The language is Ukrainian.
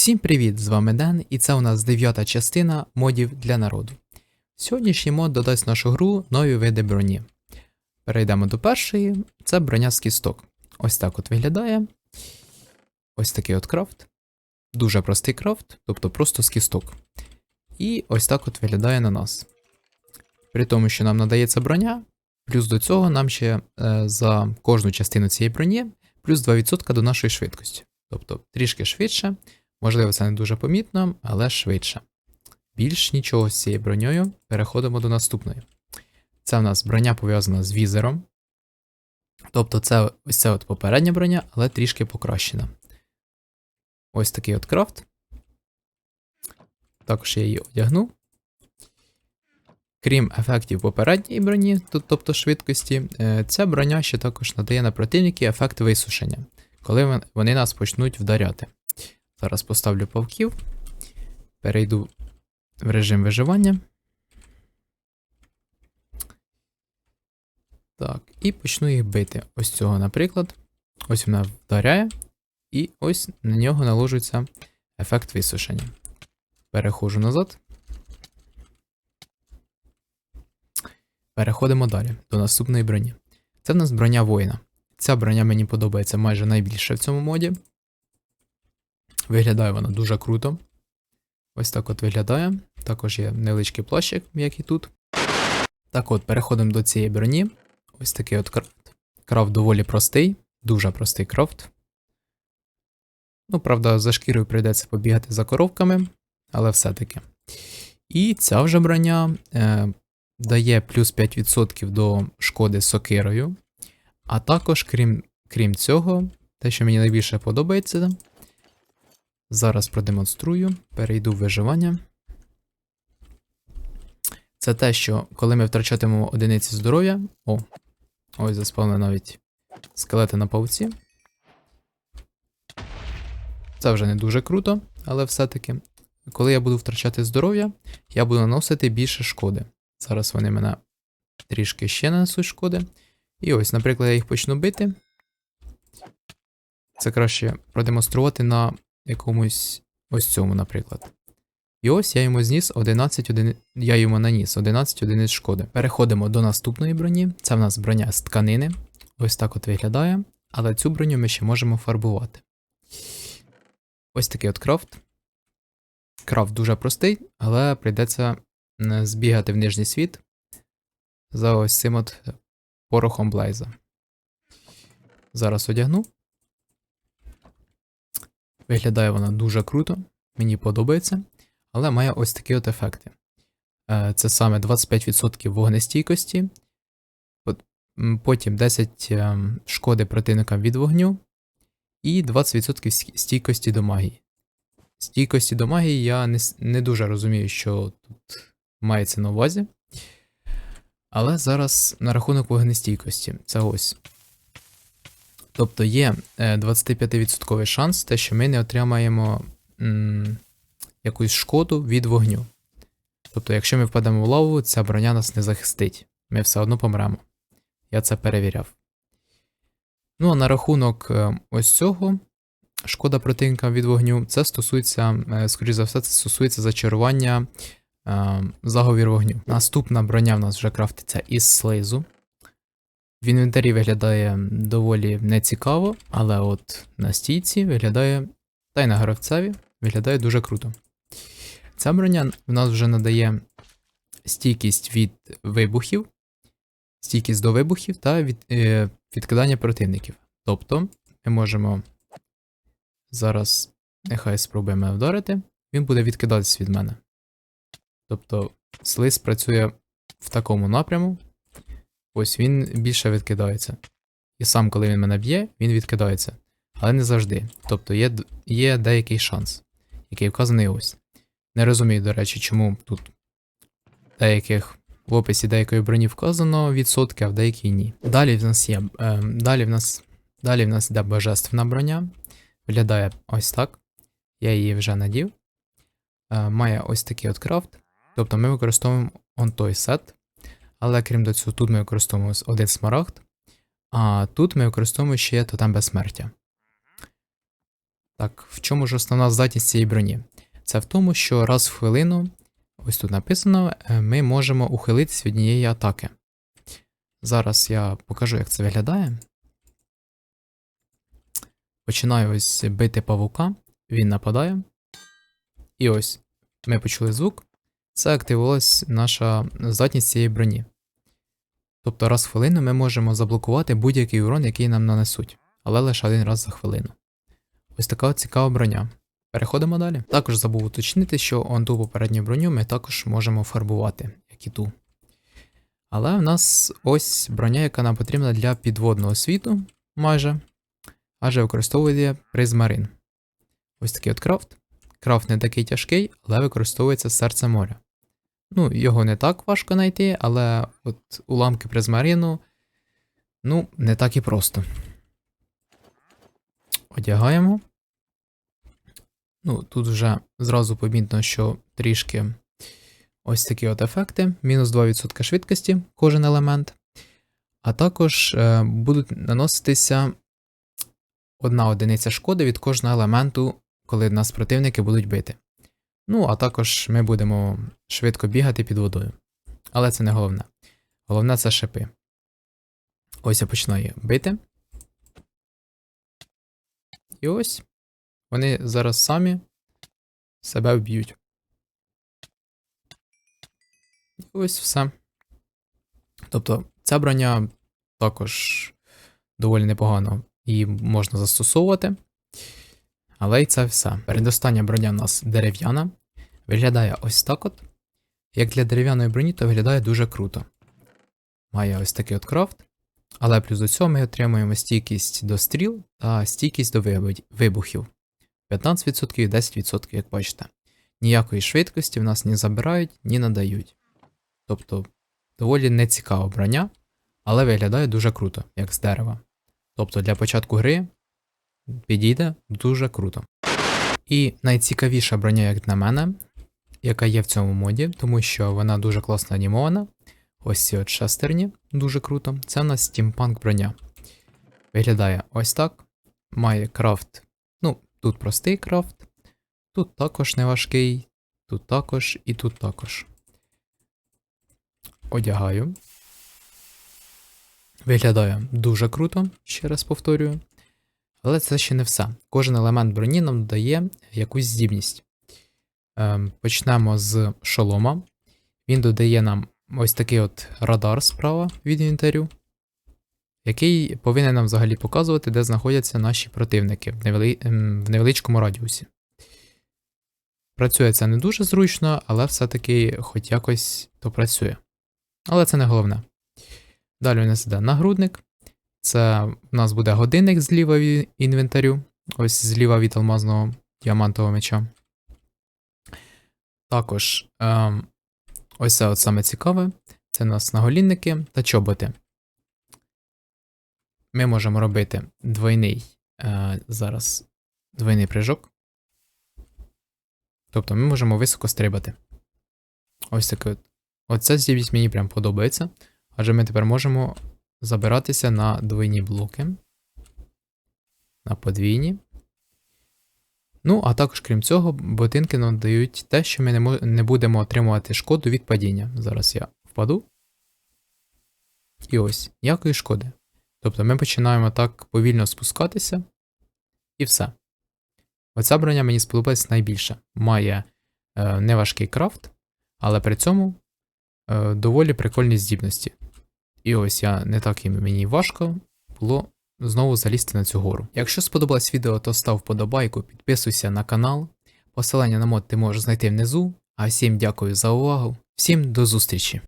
Всім привіт! З вами Ден, і це у нас дев'ята частина модів для народу. Сьогоднішній мод додасть в нашу гру нові види броні. Перейдемо до першої, це броня з кісток. Ось так от виглядає. Ось такий от крафт. Дуже простий крафт, тобто просто з кісток. І ось так от виглядає на нас. При тому, що нам надається броня, плюс до цього нам ще е, за кожну частину цієї броні плюс 2% до нашої швидкості. Тобто трішки швидше. Можливо, це не дуже помітно, але швидше. Більш нічого з цією броньою. Переходимо до наступної. Це в нас броня пов'язана з візером. Тобто, це ось це от попередня броня, але трішки покращена. Ось такий от крафт. Також я її одягну. Крім ефектів попередньої броні, тобто швидкості, е, ця броня ще також надає на противники ефект висушення, коли вони нас почнуть вдаряти. Зараз поставлю павків, перейду в режим виживання. Так, і почну їх бити. Ось цього, наприклад. Ось вона вдаряє, і ось на нього наложується ефект висушення. Переходжу назад. Переходимо далі до наступної броні. Це в нас броня воїна. Ця броня мені подобається майже найбільше в цьому моді. Виглядає вона дуже круто. Ось так от виглядає. Також є невеличкий плащик, як і тут. Так от, переходимо до цієї броні. Ось такий от крафт. Крафт доволі простий, дуже простий крафт. Ну, правда, за шкірою прийдеться побігати за коровками, але все-таки. І ця вже броня е, дає плюс 5% до шкоди сокирою. А також, крім, крім цього, те, що мені найбільше подобається, Зараз продемонструю, перейду в виживання. Це те, що коли ми втрачатимемо одиниці здоров'я. О, ось заспавнили навіть скелети на павці. Це вже не дуже круто, але все-таки. Коли я буду втрачати здоров'я, я буду наносити більше шкоди. Зараз вони мене трішки ще нанесуть шкоди. І ось, наприклад, я їх почну бити. Це краще продемонструвати на якомусь ось цьому, наприклад. І ось я йому зніс 11 одиниць. Я йому наніс 11 одиниць шкоди. Переходимо до наступної броні. Це в нас броня з тканини. Ось так от виглядає. Але цю броню ми ще можемо фарбувати. Ось такий от крафт. Крафт дуже простий, але прийдеться збігати в нижній світ за ось цим от порохом Блейза. Зараз одягну. Виглядає вона дуже круто, мені подобається, але має ось такі от ефекти. Е, Це саме 25% вогнестійкості, потім 10 ем, шкоди противникам від вогню і 20% стійкості до магії. Стійкості до магії я не, не дуже розумію, що тут мається на увазі. Але зараз на рахунок вогнестійкості. Це ось. Тобто є е, 25% шанс, те, що ми не отримаємо м, якусь шкоду від вогню. Тобто, якщо ми впадемо в лаву, ця броня нас не захистить. Ми все одно помремо. Я це перевіряв. Ну, а на рахунок е, ось цього, шкода противника від вогню, це стосується, е, скоріш за все, це стосується зачарування е, заговір вогню. Наступна броня в нас вже крафтиться із слизу. В інвентарі виглядає доволі нецікаво, але от на стійці виглядає, та й на гравцеві виглядає дуже круто. Ця броня в нас вже надає стійкість від вибухів, стійкість до вибухів та від, е, відкидання противників. Тобто ми можемо зараз, нехай спробуємо вдарити, він буде відкидатись від мене. Тобто слиз працює в такому напряму, Ось він більше відкидається. І сам, коли він мене б'є, він відкидається. Але не завжди. Тобто є, є деякий шанс, який вказаний ось. Не розумію, до речі, чому тут деяких в описі деякої броні вказано відсотки, а в деякій ні. Далі в нас є. Е, далі в нас, далі в нас йде божественна броня. Виглядає ось так. Я її вже надів. Е, має ось такий от крафт. Тобто ми використовуємо он той сет. Але крім до цього, тут ми використовуємо один смарагд, а тут ми використовуємо ще тотем безсмертя. Так, в чому ж основна здатність цієї броні? Це в тому, що раз в хвилину, ось тут написано, е, ми можемо ухилитись від однієї атаки. Зараз я покажу, як це виглядає. Починаю ось бити павука, він нападає. І ось ми почули звук. Це активувалась наша здатність цієї броні. Тобто раз в хвилину ми можемо заблокувати будь-який урон, який нам нанесуть, але лише один раз за хвилину. Ось така цікава броня. Переходимо далі. Також забув уточнити, що ту попередню броню ми також можемо фарбувати, як і ту. Але в нас ось броня, яка нам потрібна для підводного світу, майже, адже використовує призмарин. Ось такий от крафт. Крафт не такий тяжкий, але використовується серце моря. Ну, його не так важко знайти, але от уламки призмарину, ну, не так і просто. Одягаємо. Ну, тут вже зразу помітно, що трішки ось такі от ефекти. Мінус 2% швидкості кожен елемент. А також е, будуть наноситися одна одиниця шкоди від кожного елементу, коли нас противники будуть бити. Ну, а також ми будемо швидко бігати під водою. Але це не головне. Головне це шипи. Ось я починаю бити. І ось вони зараз самі себе вб'ють. І ось все. Тобто, ця броня також доволі непогано її можна застосовувати. Але й це все. Передостання броня в нас дерев'яна. Виглядає ось так от. Як для дерев'яної броні, то виглядає дуже круто. Має ось такий от крафт. Але плюс до цього ми отримуємо стійкість до стріл та стійкість до вибухів. 15% і 10%, як бачите. Ніякої швидкості в нас ні забирають, ні надають. Тобто, доволі нецікава броня, але виглядає дуже круто, як з дерева. Тобто для початку гри підійде дуже круто. І найцікавіша броня, як на мене, яка є в цьому моді, тому що вона дуже класно анімована. Ось ці от шестерні, дуже круто. Це у нас стімпанк броня. Виглядає ось так. Має крафт. Ну, тут простий крафт, тут також неважкий, тут також і тут також. Одягаю. Виглядає дуже круто, ще раз повторюю. Але це ще не все. Кожен елемент броні нам дає якусь здібність. Ем, почнемо з шолома. Він додає нам ось такий от радар справа від інвентарю, який повинен нам взагалі показувати, де знаходяться наші противники ем, в невеличкому радіусі. Працює це не дуже зручно, але все-таки хоч якось то працює. Але це не головне. Далі у нас іде нагрудник. Це в нас буде годинник зліва від інвентарю. Ось зліва від алмазного діамантового меча. Також ем, ось це от саме цікаве. Це у нас наголінники та чоботи. Ми можемо робити двойний е, зараз двойний прыжок. Тобто ми можемо високо стрибати. Ось таке. Оця здібність мені прям подобається. Адже ми тепер можемо забиратися на двойні блоки. На подвійні. Ну, а також, крім цього, ботинки нам дають те, що ми не, не будемо отримувати шкоду від падіння. Зараз я впаду. І ось, ніякої шкоди. Тобто ми починаємо так повільно спускатися, і все. Оця броня мені сподобається найбільше. Має е, неважкий крафт, але при цьому е, доволі прикольні здібності. І ось я не так і мені важко було знову залізти на цю гору. Якщо сподобалось відео, то став вподобайку, підписуйся на канал. Посилання на мод ти можеш знайти внизу. А всім дякую за увагу. Всім до зустрічі!